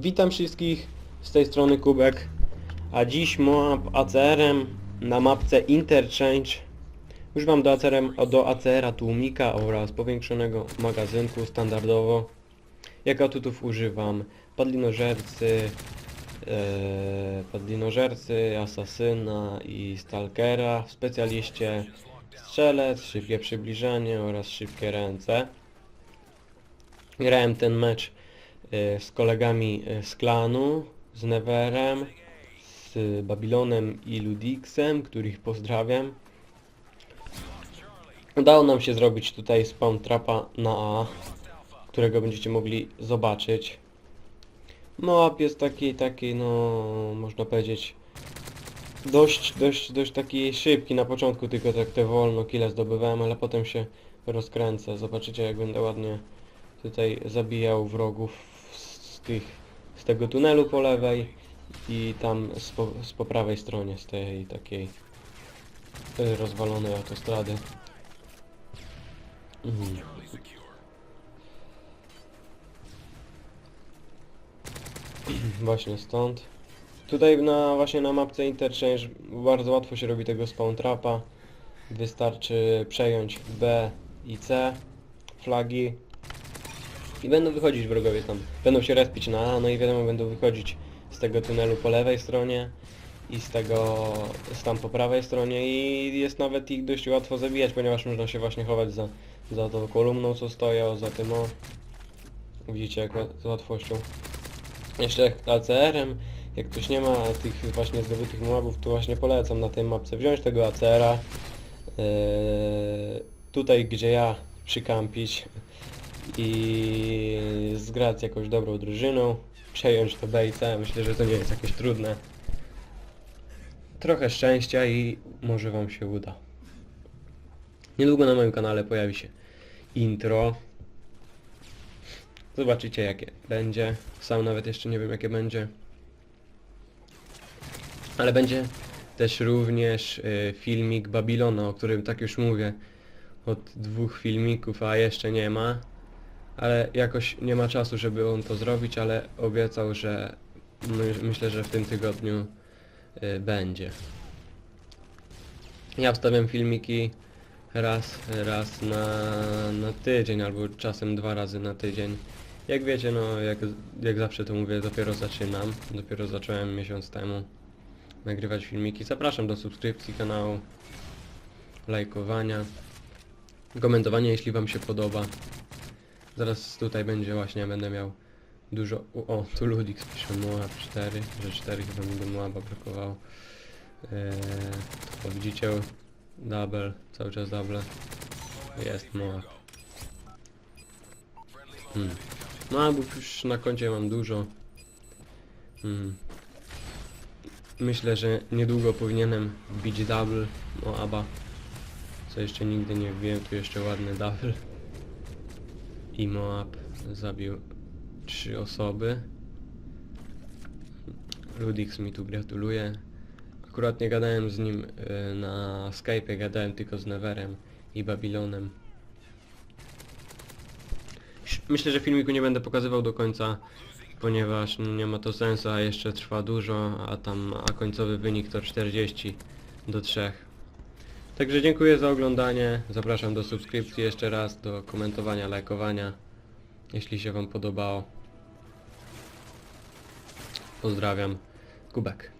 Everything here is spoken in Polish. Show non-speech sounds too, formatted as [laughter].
Witam wszystkich, z tej strony Kubek, a dziś Moab ACR-em na mapce Interchange. Używam do, ACR do ACR-a tłumika oraz powiększonego magazynku standardowo. Jak atutów używam padlinożercy, e, padlinożercy, asasyna i stalkera, w specjaliście strzelec, szybkie przybliżenie oraz szybkie ręce. Grałem ten mecz z kolegami e, z klanu, z Neverem, z Babilonem i Ludixem, których pozdrawiam. Udało nam się zrobić tutaj spawn trapa na A, którego będziecie mogli zobaczyć. Moab jest taki, taki, no, można powiedzieć, dość, dość, dość taki szybki na początku, tylko tak te wolno kile zdobywałem, ale potem się rozkręcę. Zobaczycie jak będę ładnie tutaj zabijał wrogów tych, z tego tunelu po lewej i tam z po, z po prawej stronie, z tej takiej rozwalonej autostrady. Mhm. [clears throat] Właśnie stąd. Tutaj na właśnie na mapce Interchange bardzo łatwo się robi tego spawn trapa. Wystarczy przejąć B i C flagi i będą wychodzić wrogowie tam. Będą się respić na A, no i wiadomo będą wychodzić z tego tunelu po lewej stronie i z tego z tam po prawej stronie i jest nawet ich dość łatwo zabijać, ponieważ można się właśnie chować za, za tą kolumną co stoją, za tym o. Widzicie jak z łatwością. Jeszcze ACR-em, jak ktoś nie ma tych właśnie zdobytych moabów, to właśnie polecam na tej mapce wziąć tego ACR-a. Eee, tutaj gdzie ja przykampić i zgrać jakąś dobrą drużyną, przejąć to B i C, myślę, że to nie jest jakieś trudne. Trochę szczęścia i może wam się uda. Niedługo na moim kanale pojawi się intro. Zobaczycie jakie będzie. Sam nawet jeszcze nie wiem jakie będzie. Ale będzie też również y, filmik Babilona, o którym tak już mówię od dwóch filmików, a jeszcze nie ma. Ale jakoś nie ma czasu, żeby on to zrobić, ale obiecał, że my, myślę, że w tym tygodniu y, będzie. Ja wstawiam filmiki raz, raz na, na tydzień, albo czasem dwa razy na tydzień. Jak wiecie, no jak, jak zawsze to mówię, dopiero zaczynam. Dopiero zacząłem miesiąc temu nagrywać filmiki. Zapraszam do subskrypcji kanału, lajkowania, komentowania jeśli wam się podoba. Zaraz tutaj będzie właśnie, będę miał dużo... O, tu Ludix pisze Moab 4, że 4 chyba mi do Moaba brakowało. Eee, to widzicie, double, cały czas double. Jest Moab. Hmm. Moabów już na koncie mam dużo. Hmm. Myślę, że niedługo powinienem wbić double Moaba. Co jeszcze nigdy nie wiem, tu jeszcze ładny double. I Moab zabił trzy osoby. Ludix mi tu gratuluje. Akurat nie gadałem z nim y, na Skype'ie, gadałem tylko z Neverem i Babilonem. Myślę, że filmiku nie będę pokazywał do końca, ponieważ nie ma to sensu, a jeszcze trwa dużo, a tam, a końcowy wynik to 40 do 3. Także dziękuję za oglądanie, zapraszam do subskrypcji jeszcze raz, do komentowania, lajkowania, jeśli się wam podobało. Pozdrawiam, Kubek.